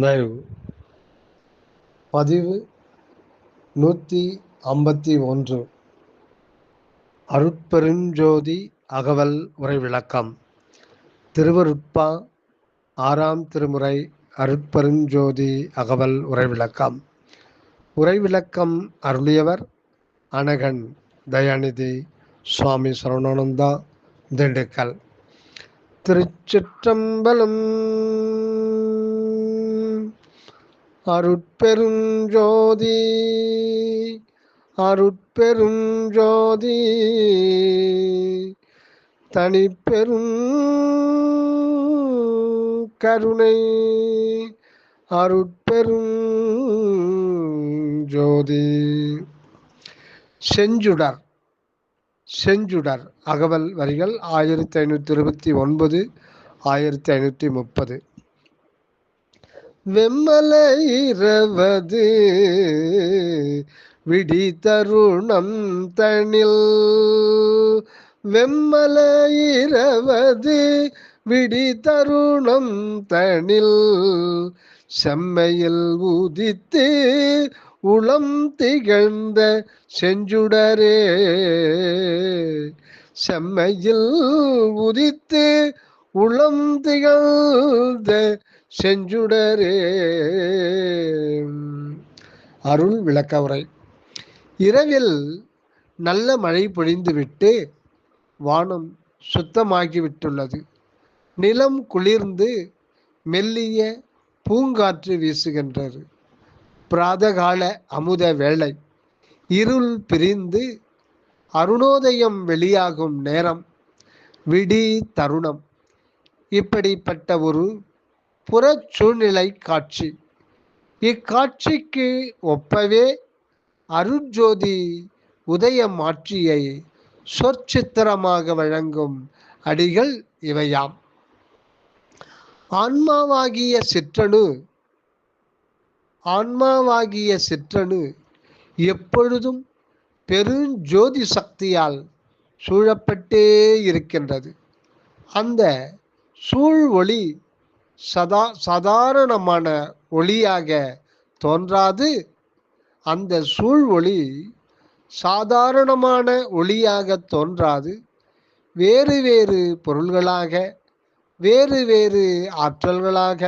தயவு பதிவு நூற்றி ஐம்பத்தி ஒன்று. அருட்பெருஞ்சோதி அகவல் உரை விளக்கம். திருவருட்பா ஆறாம் திருமுறை அருட்பெருஞ்சோதி அகவல் உரை விளக்கம். உரை விளக்கம் அருளியவர் அனகன் தயாநிதி சுவாமி சரவணானந்தா திண்டுக்கல். திருச்சிற்றம்பலம் அருட்பெருஞ்சோதி அருட்பெருஞ்சோதி தனிப்பெரும் கருணை அருட்பெரும் ஜோதி செஞ்சுடர் செஞ்சுடர் அகவல் வரிகள் ஆயிரத்தி ஐநூற்றி இருபத்தி ஒன்பது ஆயிரத்தி ஐநூற்றி முப்பது. வெம்மல இரவது விடி தருணம் தனில். வெம்மல இரவது விடி தருணம் தனில். செம்மையில் உதித்து உளம் திகழ்ந்த செஞ்சுடரே. செம்மையில் உதித்து உளம் திகழ்ந்த செஞ்சுடரே. அருள் விளக்க உரை இரவில் நல்ல மழை பொழிந்துவிட்டு வானம் சுத்தமாகிவிட்டுள்ளது. நிலம் குளிர்ந்து மெல்லிய பூங்காற்று வீசுகின்றது. பிராதகால அமுத வேளை. இருள் பிரிந்து அருணோதயம் வெளியாகும் நேரம். விடி தருணம். இப்படிப்பட்ட ஒரு புற சூழ்நிலை காட்சி. இக்காட்சிக்கு ஒப்பவே அருஞ்சோதி உதய மாற்றியை சொற்சித்திரமாக வழங்கும் அடிகள் இவையாம். ஆன்மாவாகிய சிற்றணு ஆன்மாவாகிய சிற்றணு எப்பொழுதும் பெருஞ்சோதி சக்தியால் சூழப்பட்டே இருக்கின்றது. அந்த சூழ் ஒளி சதா சாதாரணமான ஒளியாக தோன்றாது. அந்த சூழ் ஒளி சாதாரணமான ஒளியாக தோன்றாது. வேறு வேறு பொருள்களாக வேறு வேறு ஆற்றல்களாக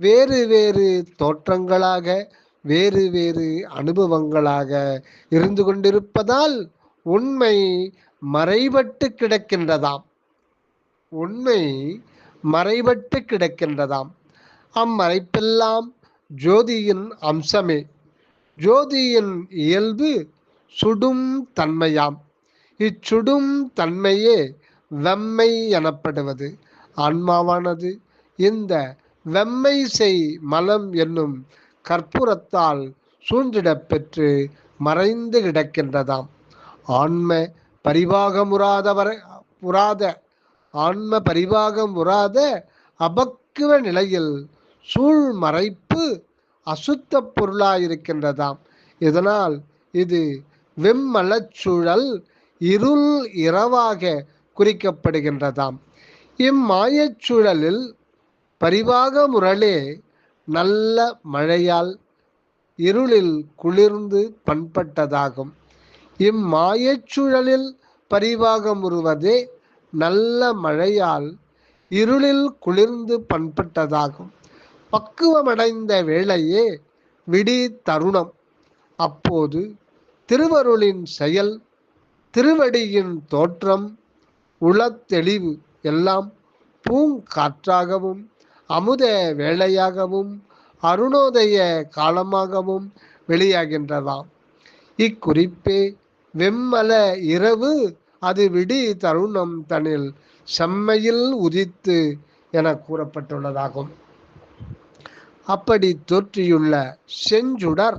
வேறு வேறு தோற்றங்களாக வேறு வேறு அனுபவங்களாக இருந்து கொண்டிருப்பதால் உண்மை மறைபட்டு கிடக்கின்றதாம். உண்மை மறைபட்டு கிடக்கின்றதாம். அம்மறைப்பெல்லாம் ஜோதியின் அம்சமே. ஜோதியின் இயல்பு சுடும் தன்மையாம். இச்சுடும் தன்மையே வெம்மை எனப்படுவது. ஆன்மாவானது இந்த வெம்மை செய் மலம் என்னும் கற்பூரத்தால் சூழ்ந்திடப் பெற்று மறைந்து கிடக்கின்றதாம். ஆன்ம பரிபாகமுறாதவரை புராத ஆன்ம பரிபாகம் உறாத அபக்குவ நிலையில் சூழ் மறைப்பு அசுத்த பொருளாயிருக்கின்றதாம். இதனால் இது வெம்மலச்சூழல் இருள் இரவாக குறிக்கப்படுகின்றதாம். இம்மாயச்சூழலில் பரிவாக முரளே நல்ல மழையால் இருளில் குளிர்ந்து பண்பட்டதாகும். இம்மாயச்சூழலில் பரிவாகமுறுவதே நல்ல மழையால் இருளில் குளிர்ந்து பண்பட்டதாகும். பக்குவமடைந்த வேளையே விடி தருணம். அப்போது திருவருளின் செயல் திருவடியின் தோற்றம் உளத்தெளிவு எல்லாம் பூங்காற்றாகவும் அமுத வேளையாகவும் அருணோதய காலமாகவும் வெளியாகின்றதாம். இக்குறிப்பே வெம்மல இரவு அது விடி தருணம் தனில் செம்மையில் உதித்து என கூறப்பட்டுள்ளதாகும். அப்படி தோற்றியுள்ள செஞ்சுடர்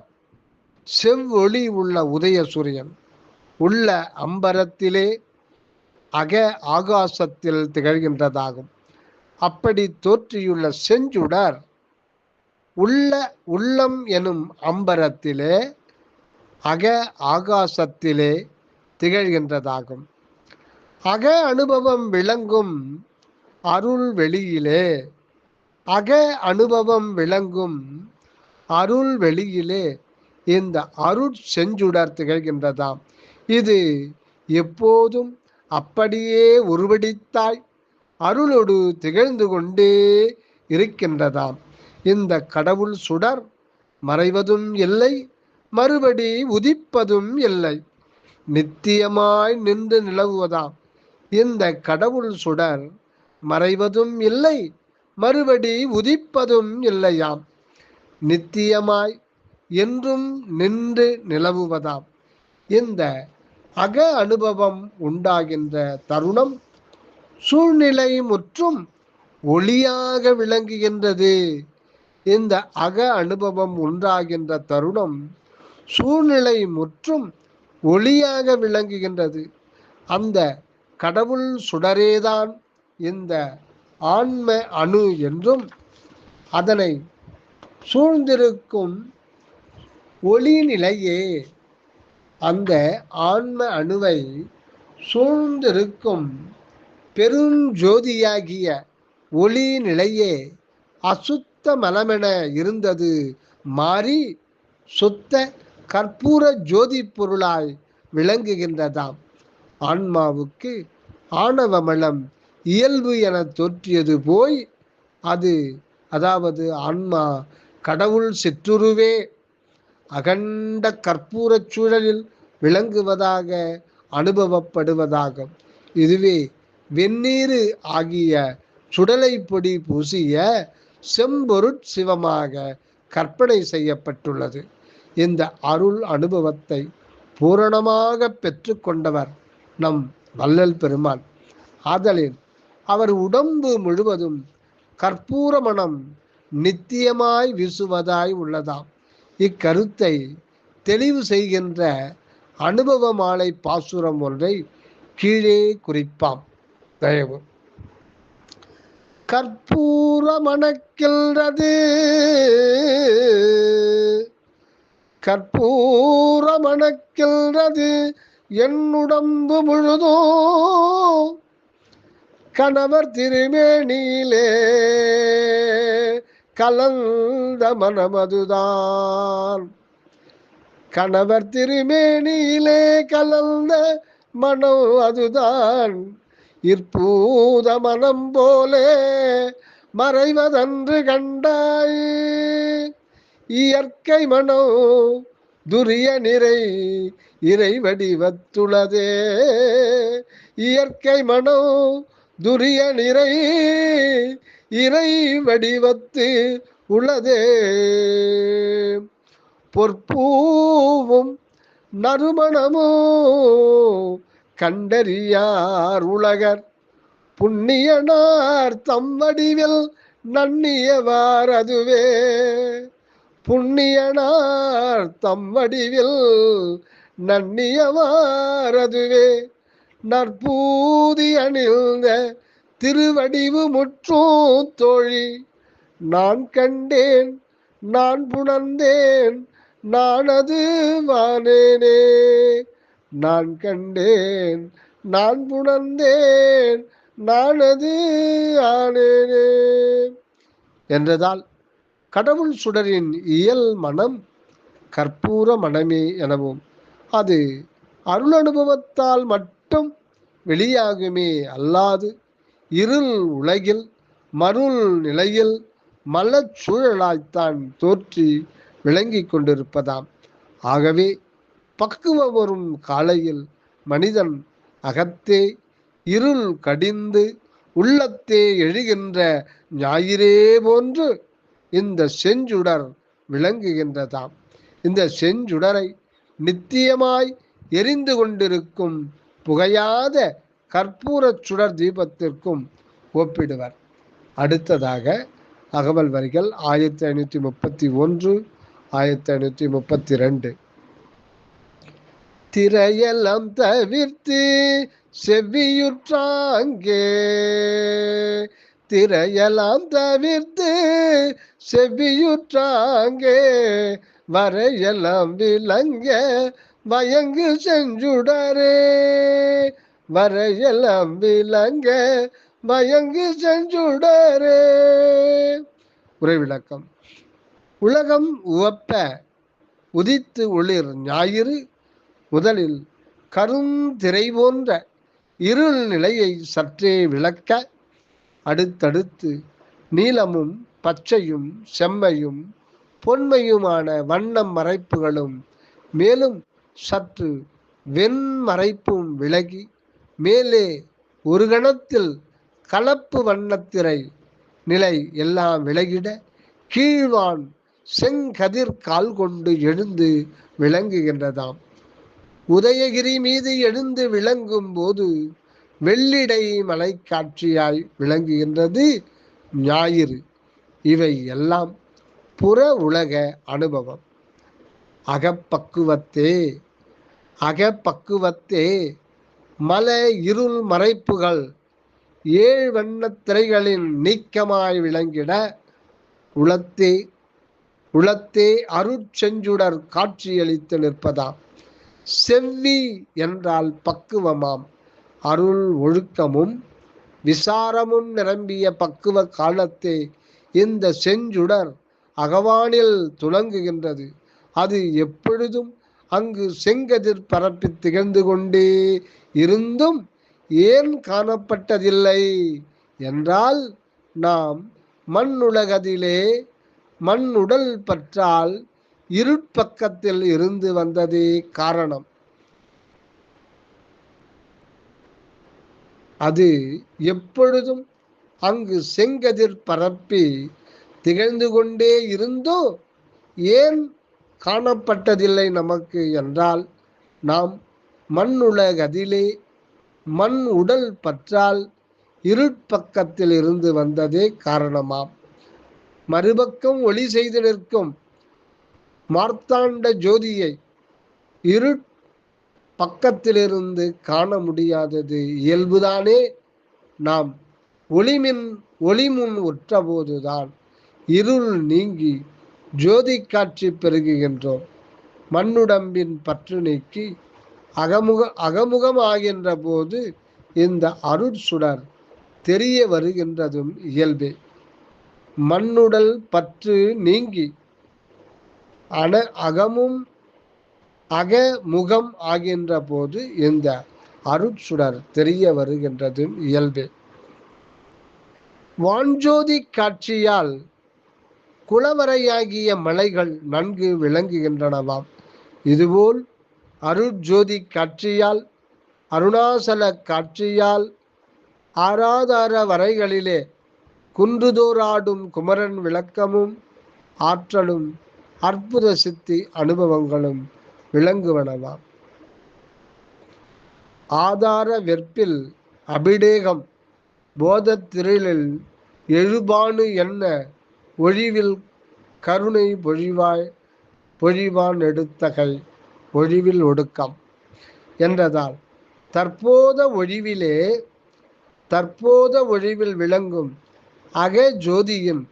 செவ்வொளி உள்ள உதய சூரியன் உள்ள அம்பரத்திலே அக ஆகாசத்தில் திகழ்கின்றதாகும். அப்படி தோற்றியுள்ள செஞ்சுடர் உள்ள உள்ளம் எனும் அம்பரத்திலே அக ஆகாசத்திலே திகழ்கின்றதாகும். அக அனுபவம் விளங்கும் அருள் வெளியிலே. அக அனுபவம் விளங்கும் அருள் வெளியிலே. இந்த அருட் செஞ்சுடர் திகழ்கின்றதாம். இது எப்போதும் அப்படியே உருவடித்தாய் அருளொடு திகழ்ந்து கொண்டே இருக்கின்றதாம். இந்த கடவுள் சுடர் மறைவதும் இல்லை மறுபடி உதிப்பதும் இல்லை. நித்தியமாய் நின்று நிலவுவதாம். இந்த கடவுள் சுடர் மறைவதும் இல்லை மறுபடி உதிப்பதும் இல்லையாம். நித்தியமாய் என்றும் நின்று நிலவுவதாம். இந்த அக அனுபவம் உண்டாகின்ற தருணம் சூழ்நிலை முற்றும் ஒளியாக விளங்குகின்றது. இந்த அக அனுபவம் உண்டாகின்ற தருணம் சூழ்நிலை முற்றும் ஒளியாக விளங்குகின்றது. அந்த கடவுள் சுடரேதான் இந்த ஆன்ம அணு என்றும் அதனை சூழ்ந்திருக்கும் ஒளி நிலையே அந்த ஆன்ம அணுவை சூழ்ந்திருக்கும் பெருஞ்சோதியாகிய ஒளி நிலையே அசுத்த மலமென இருந்தது மாறி சுத்த கற்பூர ஜோதி பொருளாய் விளங்குகின்றதாம். ஆன்மாவுக்கு ஆணவமலம் இயல்பு என தோற்றியது போய் அது அதாவது ஆன்மா கடவுள் சிற்றுருவே அகண்ட கற்பூரச் சூழலில் விளங்குவதாக அனுபவப்படுவதாகும். இதுவே வெந்நீரு ஆகிய சுடலை பொடி பூசிய செம்பொருட் சிவமாக கற்பனை செய்யப்பட்டுள்ளது. இந்த அருள் அனுபவத்தை பூரணமாக பெற்றுக்கொண்டவர் நம் வள்ளல் பெருமான். ஆதலில் அவர் உடம்பு முழுவதும் கற்பூர மனம் நித்தியமாய் வீசுவதாய் உள்ளதாம். இக்கருத்தை தெளிவு செய்கின்ற அனுபவ மாலை பாசுரம் ஒன்றை கீழே குறிப்பாம். தயவு. கற்பூர மணக்கின்றது. கற்பூர மணக்கின்றது. என்னுடம்பு முழுதோ கணவர் திருமேனியிலே கலந்த மனமதுதான் கணவர் திருமேனியிலே கலந்த மனம் அதுதான். இற்பூத மனம் போலே மறைவதன்று கண்டாய். இயற்கை மனம் துரிய நிறை இறை வடிவத்துளதே. இயற்கை மனோ துரிய நிறை இறை வடிவத்து உள்ளதே பொற்பூவும் நறுமணமோ கண்டறியார் உலகர். புண்ணியனார் தம் வடிவில் நன்னியவார் அதுவே. புண்ணியனார் தம் வடிவில் நன்னியவாரதுவே நற்பூதி அணிந்த திருவடிவு முற்றும் தோழி. நான் கண்டேன் நான் புணர்ந்தேன் நானது வானேனே. நான் கண்டேன் நான் புணர்ந்தேன் நானது ஆனேனே. என்றதால் கடவுள் சுடரின் இயல் மனம் கற்பூர மனமே எனவும் அது அருள் அனுபவத்தால் மட்டும் வெளியாகுமே அல்லாது இருள் உலகில் மருள் நிலையில் மலச்சூழலாய்த்தான் தோற்றி விளங்கி கொண்டிருப்பதாம். ஆகவே பக்குவம் வரும் காலையில் மனிதன் அகத்தே இருள் கடிந்து உள்ளத்தே எழுகின்ற ஞாயிறே போன்று இந்த செஞ்சுடர் விளங்குகின்றதாம். இந்த செஞ்சுடரை நித்தியமாய் எரிந்து கொண்டிருக்கும் புகையாத கற்பூரச் சுடர் தீபத்திற்கும் ஒப்பிடுவர். அடுத்ததாக அகவல் வரிகள் ஆயிரத்தி ஐநூற்றி முப்பத்தி ஒன்று ஆயிரத்தி ஐநூற்றி முப்பத்தி ரெண்டு திரையெல்லாம் தவிர்த்து செவ்வியுற்றாங்கே திரையெல்லாம் தவிர்த்து செவ்வியுற்றாங்கே வரையெல்லாம் விளங்க வயங்கு செஞ்சுடரே வரையெல்லாம் விளங்க வயங்கு செஞ்சுடரே உரைவிளக்கம் உலகம் உவப்ப உதித்து ஒளிர் ஞாயிறு முதலில் கருந்திரை போன்ற இருள் நிலையை சற்றே விளக்க அடுத்தடுத்து நீலமும் பச்சையும் செம்மையும் பொன்மையுமான வண்ணம் மறைப்புகளும் மேலும் சற்று வெண்மறைப்பும் விலகி மேலே ஒரு கணத்தில் கலப்பு வண்ணத்திரை நிலை எல்லாம் விலகிட கீழ்வான் செங்கதிர் கால் கொண்டு எழுந்து விளங்குகின்றதாம். உதயகிரி மீது எழுந்து விளங்கும் போது வெள்ளிடை மலை காட்சியாய் விளங்குகின்றது ஞாயிறு. இவை எல்லாம் புற உலக அனுபவம். அகப்பக்குவத்தே அகப்பக்குவத்தே மல இருள் மறைப்புகள் ஏழு வண்ண திரைகளின் நீக்கமாய் விளங்கிட உளத்தே உளத்தே அருட்செஞ்சுடர் காட்சியளித்து நிற்பதாம். செவ்வி என்றால் பக்குவமாம். அருள் ஒழுக்கமும் விசாரமும் நிரம்பிய பக்குவ காலத்தே இந்த செஞ்சுடர் அகவானில் துலங்குகின்றது. அது எப்பொழுதும் அங்கு செங்கதிர் பரப்பி திகழ்ந்து கொண்டே இருந்தும் ஏன் காணப்பட்டதில்லை? என்றால் நாம் மண்ணுலகதிலே மண் உடல் பற்றால் இருட்பக்கத்தில் இருந்து வந்ததே காரணம். அது எப்பொழுதும் அங்கு செங்கதிர் பரப்பி திகழ்ந்து கொண்டே இருந்தோ ஏன் காணப்பட்டதில்லை நமக்கு என்றால் நாம் மண்ணுலகதிலே மண் உடல் பற்றால் இருட்பக்கத்தில் இருந்து வந்ததே காரணமாம். மறுபக்கம் ஒளி செய்து நிற்கும் மார்த்தாண்ட ஜோதியை இருட் பக்கத்திலிருந்து காண முடியாதது இயல்புதானே? நாம் ஒளிமின் ஒளிமுன் உற்றபோதுதான் இருள் நீங்கி ஜோதி காட்சி பெருகுகின்றோம். மண்ணுடம்பின் பற்று நீக்கி அகமுக அகமுகம் ஆகின்ற போது இந்த அருட்சுடர் தெரிய வருகின்றதும் இயல்பே. மண்ணுடல் பற்று நீங்கி அன அகமும் அக முகம் ஆகின்ற போது இந்த அருட்சுடர் தெரிய வருகின்றதும் இயல்பு. வான்ஜோதி காட்சியால் குளவரையாகிய மலைகள் நன்கு விளங்குகின்றனவாம். இதுபோல் அருட்ஜோதி காட்சியால் அருணாசல காட்சியால் ஆராதார வரைகளிலே குன்றுதோறாடும் குமரன் விளக்கமும் ஆற்றலும் அற்புத சித்தி அனுபவங்களும் விளங்குவனவாம் ஆதார வெற்பில் அபிடேகம் போதத்திரளில் எழுபானு என்ன? ஒழிவில் கருணை பொழிவாய் பொழிவான் எடுத்தகை ஒழிவில் ஒடுக்கம் என்றதால் தற்போத ஒழிவிலே தற்போத ஒழிவில் விளங்கும் அக ஜோதியின்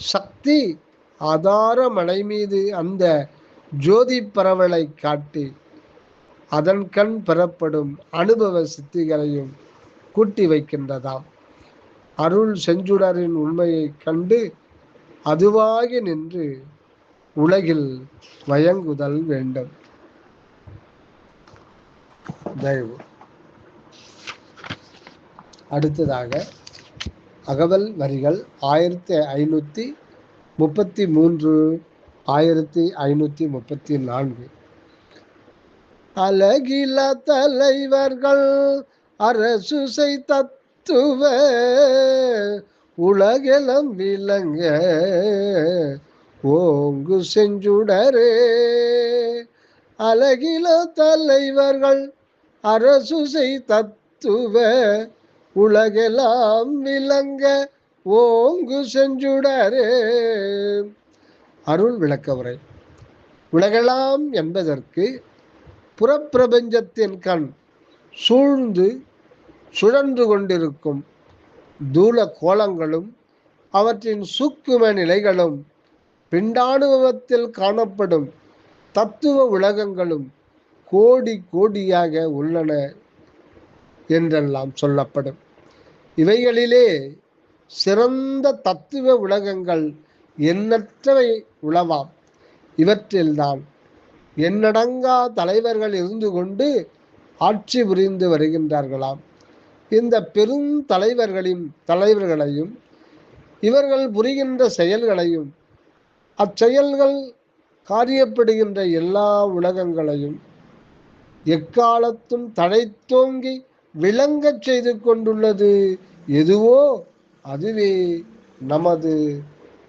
சக்தி ஆதார மலை மீது அந்த ஜோதி பரவலை காட்டி அதன் கண் பெறப்படும் அனுபவ சித்திகளையும் கூட்டி வைக்கின்றதாம். அருள் செஞ்சுடரின் உண்மையை கண்டு அதுவாகி நின்று உலகில் வயங்குதல் வேண்டும். தயவு. அடுத்ததாக அகவல் வரிகள் ஆயிரத்தி ஐநூற்றி முப்பத்தி மூன்று ஆயிரத்தி ஐநூற்றி முப்பத்தி நான்கு. அழகில தலைவர்கள் அரசுசை தத்துவ உலகெலம் விளங்க ஓங்கு செஞ்சுடரே. அழகில தலைவர்கள் அரசுசை தத்துவ உலகெல்லாம் விளங்க ஓங்கு செஞ்சுடரே. அருள் விளக்க உரை. உலகெல்லாம் என்பதற்கு புறப்பிரபஞ்சத்தின் கண் சூழ்ந்து சுழன்று கொண்டிருக்கும் தூல கோலங்களும் அவற்றின் சூக்கும நிலைகளும் பிண்டானுபவத்தில் காணப்படும் தத்துவ உலகங்களும் கோடி கோடியாக உள்ளன என்றெல்லாம் சொல்லப்படும். இவைகளிலே சிறந்த தத்துவ உலகங்கள் எண்ணற்றவை உளவாம். இவற்றில்தான் எண்ணடங்கா தலைவர்கள் இருந்து கொண்டு ஆட்சி புரிந்து வருகின்றார்களாம். இந்த பெரும் தலைவர்களின் தலைவர்களையும் இவர்கள் புரிகின்ற செயல்களையும் அச்செயல்கள் காரியப்படுகின்ற எல்லா உலகங்களையும் எக்காலத்தும் தழைத்தோங்கி விளங்கச் செய்து கொண்டுள்ளது எதுவோ அதுவே நமது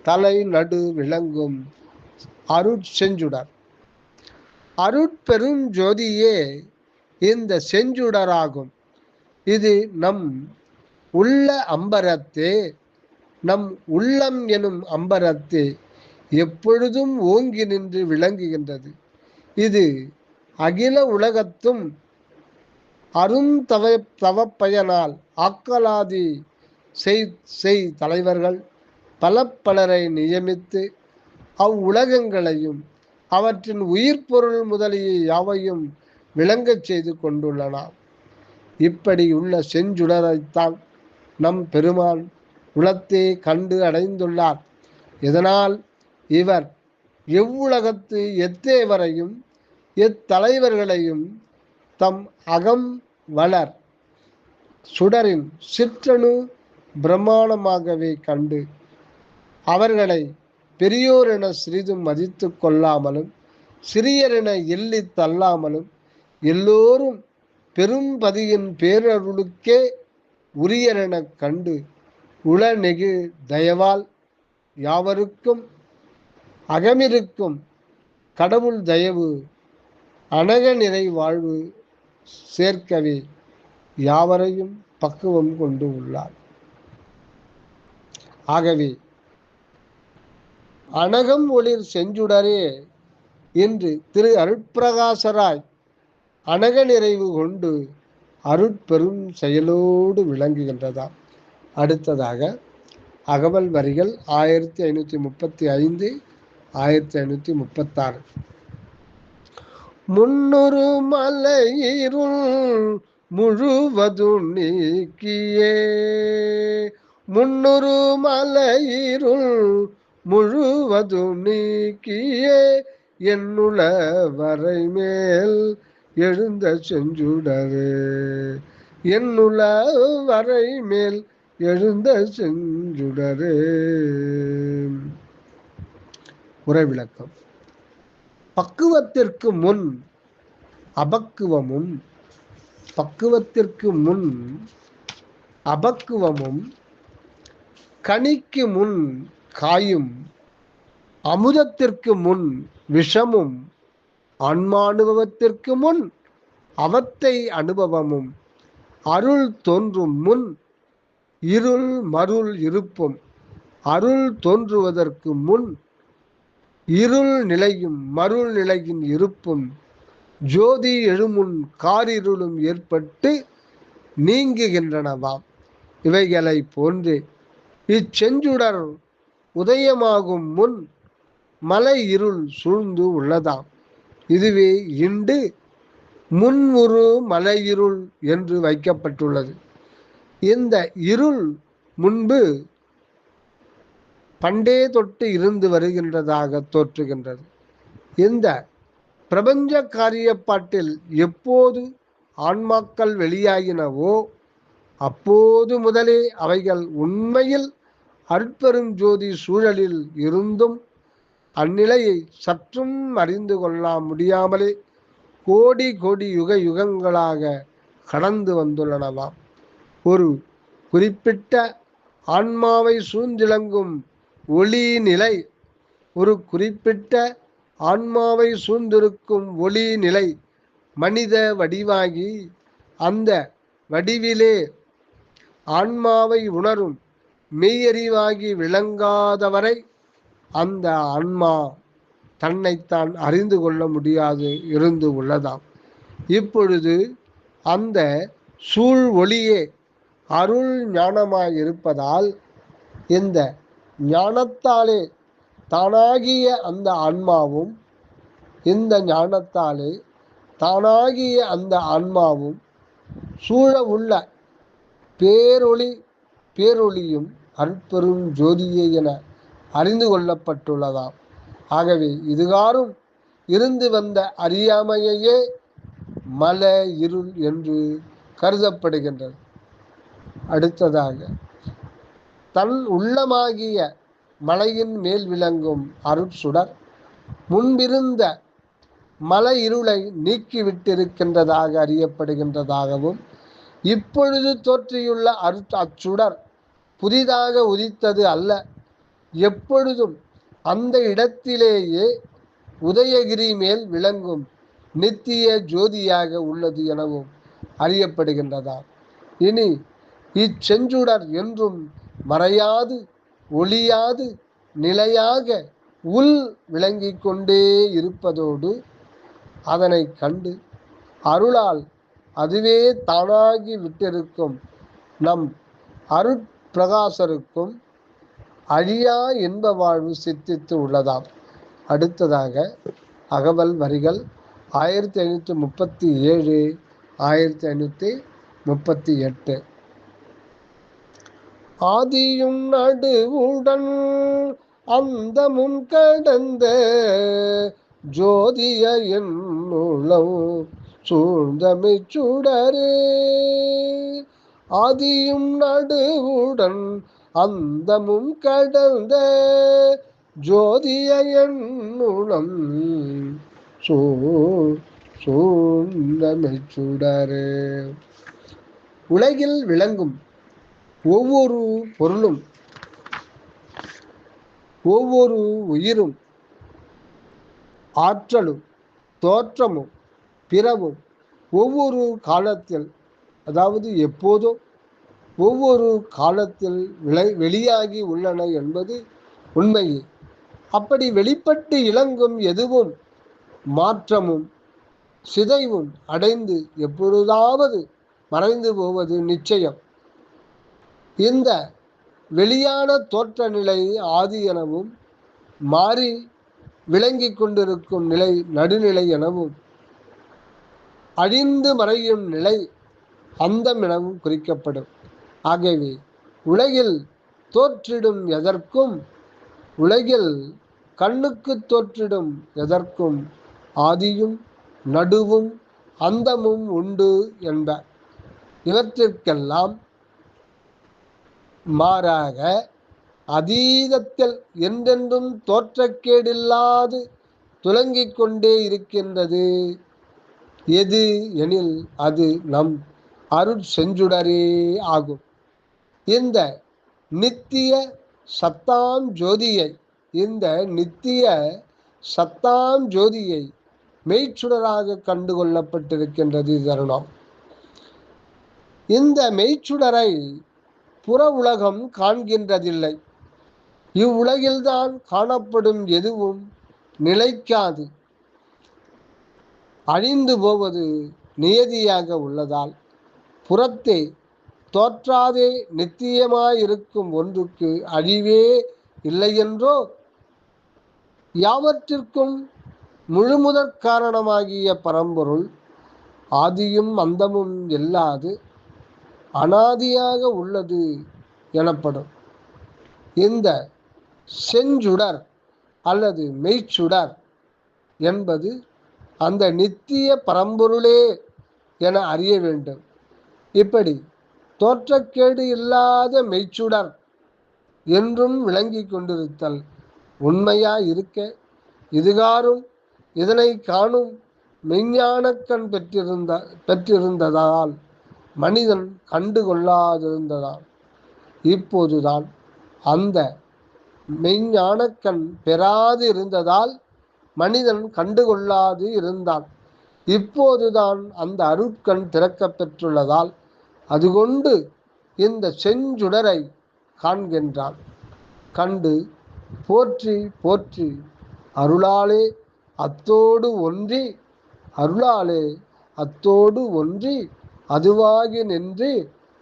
தலை நடு விளங்கும் அருட்செஞ்சுடர் அருட்பெருஞ்சோதியே இந்த செஞ்சுடராகும். இது நம் உள்ள அம்பரத்தே நம் உள்ளம் எனும் அம்பரத்தே எப்பொழுதும் ஓங்கி நின்று விளங்குகின்றது. இது அகில உலகத்தும் அருந்தவ தவப்பயனால் ஆக்கலாதி செய் செய் தலைவர்கள் பல பலரை நியமித்து அவ்வுலகங்களையும் அவற்றின் உயிர் பொருள் முதலிய யாவையும் விளங்கச் செய்து கொண்டுள்ளனர் இப்படி உள்ள செஞ்சுடரைத்தான் நம் பெருமான் உலத்தே கண்டு அடைந்துள்ளார். இதனால் இவர் எவ்வுலகத்து எத்தேவரையும் எத்தலைவர்களையும் தம் அகம் வளர் சுடரின் சிற்றணு பிரமாணமாகவே கண்டு அவர்களை பெரியோர் என சிறிதும் மதித்து கொள்ளாமலும் சிறியர் என எள்ளி தள்ளாமலும் எல்லோரும் பெரும்பதியின் பேரருளுக்கே உரியரெனக் கண்டு உளநெகு தயவால் யாவருக்கும் அகமிருக்கும் கடவுள் தயவு அனக நிறை வாழ்வு சேர்க்கவே யாவரையும் பக்குவம் கொண்டு உள்ளார். ஆகவே அனகம் ஒளிர் செஞ்சுடரே என்று திரு அருட்பிரகாசராய் அனக நிறைவு கொண்டு அருட்பெரும் செயலோடு விளங்குகின்றதாம். அடுத்ததாக அகவல் வரிகள் ஆயிரத்தி ஐநூற்றி முப்பத்தி ஐந்து ஆயிரத்தி ஐநூற்றி முப்பத்தாறு. முன்னொரு மலையிருள் முழுவதும் நீக்கியே. முன்னொரு மலையிருள் முழுவதும் நீக்கியே என்னுள வரை மேல் எழுந்த செஞ்சுடரே. என்னுள வரை மேல் எழுந்த செஞ்சுடரே. உரை விளக்கம். பக்குவத்திற்கு முன் அபக்குவமும் பக்குவத்திற்கு முன் அபக்குவமும் கனிக்கு முன் காயும் அமுதத்திற்கு முன் விஷமும் அன்மானுபவத்திற்கு முன் அவத்தை அனுபவமும் அருள் தோன்றும் முன் இருள் மருள் இருப்பும் அருள் தோன்றுவதற்கு முன் இருள் நிலையும் மருள் நிலையின் இருப்பும் ஜோதி எழுமுன் காரிருளும் ஏற்பட்டு நீங்குகின்றனவாம். இவைகளை போன்று இச்செஞ்சுடர் உதயமாகும் முன் மலை இருள் சூழ்ந்து உள்ளதாம். இதுவே இண்டு முன்முரு மலையிருள் என்று வைக்கப்பட்டுள்ளது. இந்த இருள் முன்பு பண்டே தொட்டு இருந்து வருகின்றதாக தோற்றுகின்றது. இந்த பிரபஞ்ச காரியப்பாட்டில் எப்போது ஆன்மாக்கள் வெளியாகினவோ அப்போது முதலே அவைகள் உண்மையில் அற்பெரும் ஜோதி சூழலில் இருந்தும் அந்நிலையை சற்றும் அறிந்து கொள்ள முடியாமலே கோடி கோடி யுக யுகங்களாக கடந்து வந்துள்ளனவாம். ஒரு குறிப்பிட்ட ஆன்மாவை சூழ்ந்திலங்கும் ஒளி நிலை ஒரு குறிப்பிட்ட ஆன்மாவை சூழ்ந்திருக்கும் ஒளி நிலை மனித வடிவாகி அந்த வடிவிலே ஆன்மாவை உணரும் மெய்யறிவாகி விளங்காதவரை அந்த ஆன்மா தன்னைத்தான் அறிந்து கொள்ள முடியாது இருந்து உள்ளதாம். இப்பொழுது அந்த சூழ் ஒளியே அருள் ஞானமாய் இருப்பதால் இந்த ஞானத்தாலே தானாகிய அந்த ஆன்மாவும் இந்த ஞானத்தாலே தானாகிய அந்த ஆன்மாவும் சூழ உள்ள பேரொளி பேரொளியும் அற்பெரும் ஜோதியே என அறிந்து கொள்ளப்பட்டுள்ளதாம். ஆகவே இதுகாரும் இருந்து வந்த அறியாமையே மல இருள் என்று கருதப்படுகின்றது. அடுத்ததாக தன் உள்ளமாகிய மலையின் மேல் விளங்கும் அருட்சுடர் முன்பிருந்த மல இருளை நீக்கிவிட்டிருக்கின்றதாக அறியப்படுகின்றதாகவும் இப்பொழுது தோற்றியுள்ள அரு அச்சுடர் புதிதாக உதித்தது அல்ல. எப்பொழுதும் அந்த இடத்திலேயே உதயகிரி மேல் விளங்கும் நித்திய ஜோதியாக உள்ளது எனவும் அறியப்படுகின்றதா? இனி இச்செஞ்சுடர் என்றும் மறையாது ஒளியாது நிலையாக உள் விளங்கிக் கொண்டே இருப்பதோடு அதனை கண்டு அருளால் அதுவே தானாகி விட்டிருக்கும் நம் அருட் பிரகாசருக்கும் அழியா இன்ப வாழ்வு சித்தித்து உள்ளதாம். அடுத்ததாக அகவல் வரிகள் ஆயிரத்தி ஐநூற்றி முப்பத்தி ஏழு ஆயிரத்தி ஐநூற்றி முப்பத்தி எட்டு. ஆதியும் நடுவுடன் அந்தமும் கடந்த ஜோதிய உளவு சூழ்ந்தமை சுடரே. ஆதியும் நடுவுடன் அந்தமும் கடந்த ஜோதிய என்னுளம் சூ சூழ்ந்தமை உலகில் விளங்கும் ஒவ்வொரு பொருளும் ஒவ்வொரு உயிரும் ஆற்றலும் தோற்றமும் பிறவும் ஒவ்வொரு காலத்தில் அதாவது எப்போதும் ஒவ்வொரு காலத்தில் விளை வெளியாகி உள்ளன என்பது உண்மையே. அப்படி வெளிப்பட்டு இளங்கும் எதுவும் மாற்றமும் சிதைவும் அடைந்து எப்பொழுதாவது மறைந்து போவது நிச்சயம். இந்த வெளியான தோற்ற நிலை ஆதி எனவும் மாறி விளங்கி கொண்டிருக்கும் நிலை நடுநிலை எனவும் அழிந்து மறையும் நிலை அந்தம் எனவும் குறிக்கப்படும். ஆகவே உலகில் தோற்றிடும் எதற்கும் உலகில் கண்ணுக்கு தோற்றிடும் எதற்கும் ஆதியும் நடுவும் அந்தமும் உண்டு என்ப இவற்றிற்கெல்லாம் மாறாக அதீதத்தில் என்றென்றும் தோற்றக்கேடில்லாது துலங்கிக் கொண்டே இருக்கின்றது. எது எனில் அது நம் அருட் செஞ்சுடரே ஆகும். இந்த நித்திய சத்தாம் ஜோதியை இந்த நித்திய சத்தாம் ஜோதியை மெய்ச்சுடராக கண்டு கொள்ளப்பட்டிருக்கின்றது தருணம் இந்த மெய்ச்சுடரை புற உலகம் காண்கின்றதில்லை. இவ்வுலகில்தான் காணப்படும் எதுவும் நிலைக்காது. அழிந்து போவது நியதியாக உள்ளதால். புறத்தே தோற்றாதே நித்தியமாயிருக்கும் ஒன்றுக்கு அழிவே இல்லையென்றோ? யாவற்றிற்கும் முழுமுதற் காரணமாகிய பரம்பொருள் ஆதியும் அந்தமும் இல்லாது அனாதியாக உள்ளது எனப்படும். இந்த செஞ்சுடர் அல்லது மெய்ச்சுடர் என்பது அந்த நித்திய பரம்பொருளே என அறிய வேண்டும். இப்படி தோற்றக்கேடு இல்லாத மெய்ச்சுடர் என்றும் விளங்கி கொண்டிருத்தல் உண்மையா இருக்க இதுகாரும் இதனை காணும் மெஞ்ஞானக்கண் பெற்றிருந்த பெற்றிருந்ததால் மனிதன் கண்டு கொள்ளாதிருந்ததால் இப்போதுதான் அந்த மெய்ஞானக்கண் பெறாது இருந்ததால் மனிதன் கண்டுகொள்ளாது இருந்தான் இப்போதுதான் அந்த அருட்கண் திறக்கப் பெற்றுள்ளதால் அதுகொண்டு இந்த செஞ்சுடரை காண்கின்றான். கண்டு போற்றி போற்றி அருளாலே அத்தோடு ஒன்றி அருளாலே அத்தோடு ஒன்றி அதுவாகி நின்று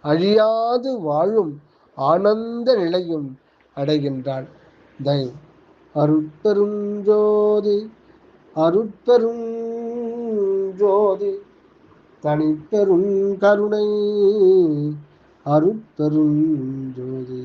அழியாது வாழும் ஆனந்த நிலையும் அடைகின்றான். தை அருட்பெரும் ஜோதி அருட்பெரும் ஜோதி தனிப்பெரும் கருணை அருட்பெரும் ஜோதி.